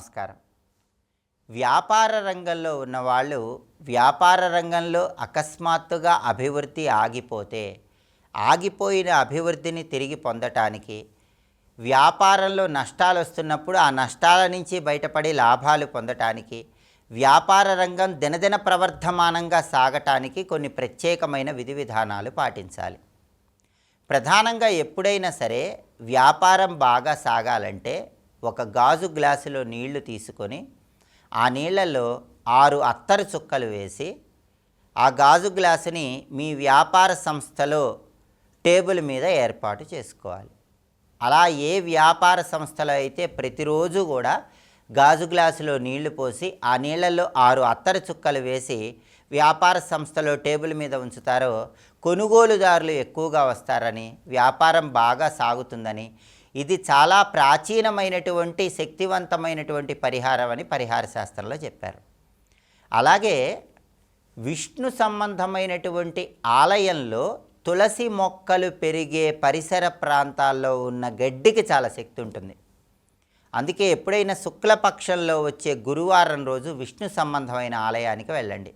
నమస్కారం. వ్యాపార రంగంలో ఉన్నవాళ్ళు వ్యాపార రంగంలో అకస్మాత్తుగా అభివృద్ధి ఆగిపోతే ఆగిపోయిన అభివృద్ధిని తిరిగి పొందటానికి వ్యాపారంలో నష్టాలు వస్తున్నప్పుడు ఆ నష్టాల నుంచి బయటపడి లాభాలు పొందటానికి వ్యాపార రంగం దినదిన ప్రవర్ధమానంగా సాగటానికి కొన్ని ప్రత్యేకమైన విధి విధానాలు పాటించాలి. ప్రధానంగా ఎప్పుడైనా సరే వ్యాపారం బాగా సాగాలంటే ఒక గాజు గ్లాసులో నీళ్ళు తీసుకొని ఆ నీళ్ళలో ఆరు అత్తరు చుక్కలు వేసి ఆ గాజు గ్లాసుని మీ వ్యాపార సంస్థలో టేబుల్ మీద ఏర్పాటు చేసుకోవాలి. అలా ఏ వ్యాపార సంస్థలో అయితే ప్రతిరోజు కూడా గాజు గ్లాసులో నీళ్ళు పోసి ఆ నీళ్ళలో ఆరు అత్తరు చుక్కలు వేసి వ్యాపార సంస్థలో టేబుల్ మీద ఉంచుతారో కొనుగోలుదారులు ఎక్కువగా వస్తారని వ్యాపారం బాగా సాగుతుందని ఇది చాలా ప్రాచీనమైనటువంటి శక్తివంతమైనటువంటి పరిహారం అని పరిహార శాస్త్రంలో చెప్పారు. అలాగే విష్ణు సంబంధమైనటువంటి ఆలయంలో తులసి మొక్కలు పెరిగే పరిసర ప్రాంతాల్లో ఉన్న గడ్డికి చాలా శక్తి ఉంటుంది. అందుకే ఎప్పుడైనా శుక్లపక్షంలో వచ్చే గురువారం రోజు విష్ణు సంబంధమైన ఆలయానికి వెళ్ళండి.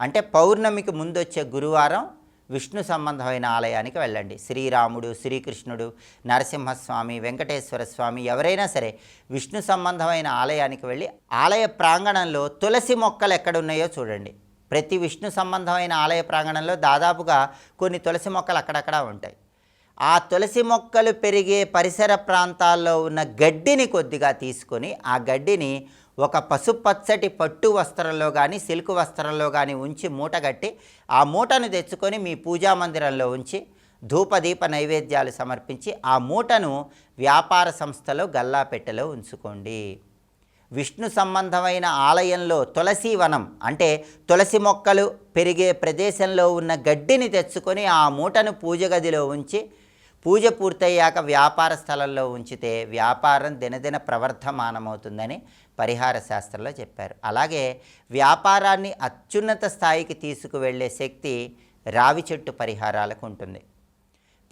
అంటే పౌర్ణమికి ముందు వచ్చే గురువారం విష్ణు సంబంధమైన ఆలయానికి వెళ్ళండి. శ్రీరాముడు శ్రీకృష్ణుడు నరసింహస్వామి వెంకటేశ్వర స్వామి ఎవరైనా సరే విష్ణు సంబంధమైన ఆలయానికి వెళ్ళి ఆలయ ప్రాంగణంలో తులసి మొక్కలు ఎక్కడున్నాయో చూడండి. ప్రతి విష్ణు సంబంధమైన ఆలయ ప్రాంగణంలో దాదాపుగా కొన్ని తులసి మొక్కలు అక్కడక్కడ ఉంటాయి. ఆ తులసి మొక్కలు పెరిగే పరిసర ప్రాంతాల్లో ఉన్న గడ్డిని కొద్దిగా తీసుకొని ఆ గడ్డిని ఒక పసుపచ్చటి పట్టు వస్త్రంలో కానీ సిల్క్ వస్త్రంలో కానీ ఉంచి మూట కట్టి ఆ మూటను తెచ్చుకొని మీ పూజా మందిరంలో ఉంచి ధూపదీప నైవేద్యాలు సమర్పించి ఆ మూటను వ్యాపార సంస్థలో గల్లాపెట్టెలో ఉంచుకోండి. విష్ణు సంబంధమైన ఆలయంలో తులసి వనం అంటే తులసి మొక్కలు పెరిగే ప్రదేశంలో ఉన్న గడ్డిని తెచ్చుకొని ఆ మూటను పూజ గదిలో ఉంచి పూజ పూర్తయ్యాక వ్యాపార స్థలంలో ఉంచితే వ్యాపారం దినదిన ప్రవర్ధమానమవుతుందని పరిహార శాస్త్రంలో చెప్పారు. అలాగే వ్యాపారాన్ని అత్యున్నత స్థాయికి తీసుకువెళ్ళే శక్తి రావి చెట్టు పరిహారాలకు ఉంటుంది.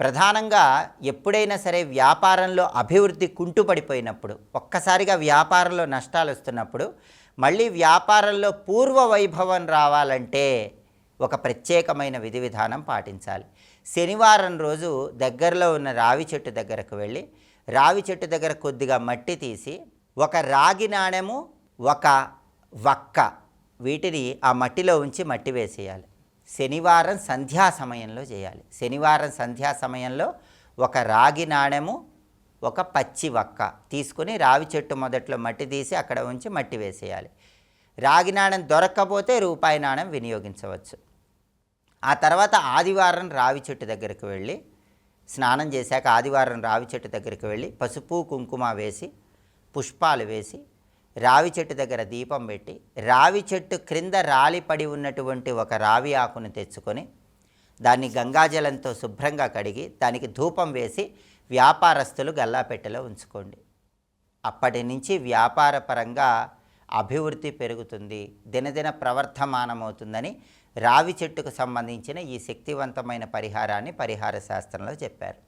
ప్రధానంగా ఎప్పుడైనా సరే వ్యాపారంలో అభివృద్ధి కుంటుపడిపోయినప్పుడు ఒక్కసారిగా వ్యాపారంలో నష్టాలు వస్తున్నప్పుడు మళ్ళీ వ్యాపారంలో పూర్వ వైభవం రావాలంటే ఒక ప్రత్యేకమైన విధి విధానం పాటించాలి. శనివారం రోజు దగ్గరలో ఉన్న రావి చెట్టు దగ్గరకు వెళ్ళి రావి చెట్టు దగ్గర కొద్దిగా మట్టి తీసి ఒక రాగి నాణెము ఒక వక్క వీటిని ఆ మట్టిలో ఉంచి మట్టి వేసేయాలి. శనివారం సంధ్యా సమయంలో చేయాలి. శనివారం సంధ్యా సమయంలో ఒక రాగి నాణెము ఒక పచ్చి వక్క తీసుకుని రావి చెట్టు మొదట్లో మట్టి తీసి అక్కడ ఉంచి మట్టి వేసేయాలి. రాగి నాణెం దొరక్కపోతే రూపాయి నాణెం వినియోగించవచ్చు. ఆ తర్వాత ఆదివారం రావి చెట్టు దగ్గరికి వెళ్ళి స్నానం చేశాక ఆదివారం రావి చెట్టు దగ్గరికి వెళ్ళి పసుపు కుంకుమ వేసి పుష్పాలు వేసి రావి చెట్టు దగ్గర దీపం పెట్టి రావి చెట్టు క్రింద రాలిపడి ఉన్నటువంటి ఒక రావి ఆకును తెచ్చుకొని దాన్ని గంగాజలంతో శుభ్రంగా కడిగి దానికి ధూపం వేసి వ్యాపారస్తులు గల్లాపెట్టెలో ఉంచుకోండి. అప్పటి నుంచి వ్యాపారపరంగా అభివృద్ధి పెరుగుతుంది దినదిన ప్రవర్ధమానమవుతుందని రావి చెట్టుకు సంబంధించిన ఈ శక్తివంతమైన పరిహారాన్ని పరిహార శాస్త్రంలో చెప్పారు.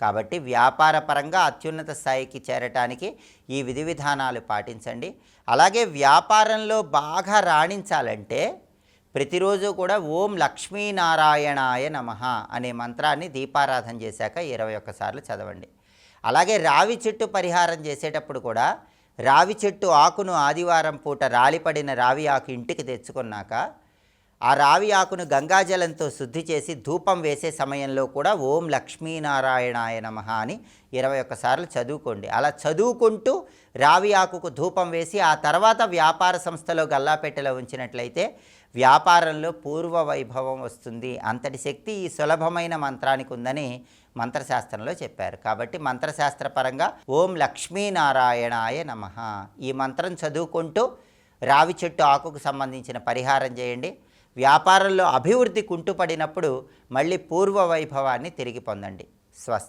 కాబట్టి వ్యాపార పరంగా అత్యున్నత స్థాయికి చేరటానికి ఈ విధి విధానాలు పాటించండి. అలాగే వ్యాపారంలో బాగా రాణించాలంటే ప్రతిరోజు కూడా ఓం లక్ష్మీనారాయణాయ నమ అనే మంత్రాన్ని దీపారాధన చేశాక ఇరవై ఒక్కసార్లు చదవండి. అలాగే రావి చెట్టు పరిహారం చేసేటప్పుడు కూడా రావి చెట్టు ఆకును ఆదివారం పూట రాలిపడిన రావి ఆకు ఇంటికి తెచ్చుకున్నాక ఆ రావి ఆకును గంగాజలంతో శుద్ధి చేసి ధూపం వేసే సమయంలో కూడా ఓం లక్ష్మీనారాయణాయ నమ అని ఇరవై ఒక్కసార్లు చదువుకోండి. అలా చదువుకుంటూ రావి ఆకుకు ధూపం వేసి ఆ తర్వాత వ్యాపార సంస్థలో గల్లాపెట్టెలో ఉంచినట్లయితే వ్యాపారంలో పూర్వ వైభవం వస్తుంది. అంతటి శక్తి ఈ సులభమైన మంత్రానికి ఉందని మంత్రశాస్త్రంలో చెప్పారు. కాబట్టి మంత్రశాస్త్రపరంగా ఓం లక్ష్మీనారాయణాయ నమ. ఈ మంత్రం చదువుకుంటూ రావి చెట్టు ఆకుకు సంబంధించిన పరిహారం చేయండి. వ్యాపారంలో అభివృద్ధి కుంటుపడినప్పుడు మళ్ళీ పూర్వ వైభవాన్ని తిరిగి పొందండి. స్వస్తి.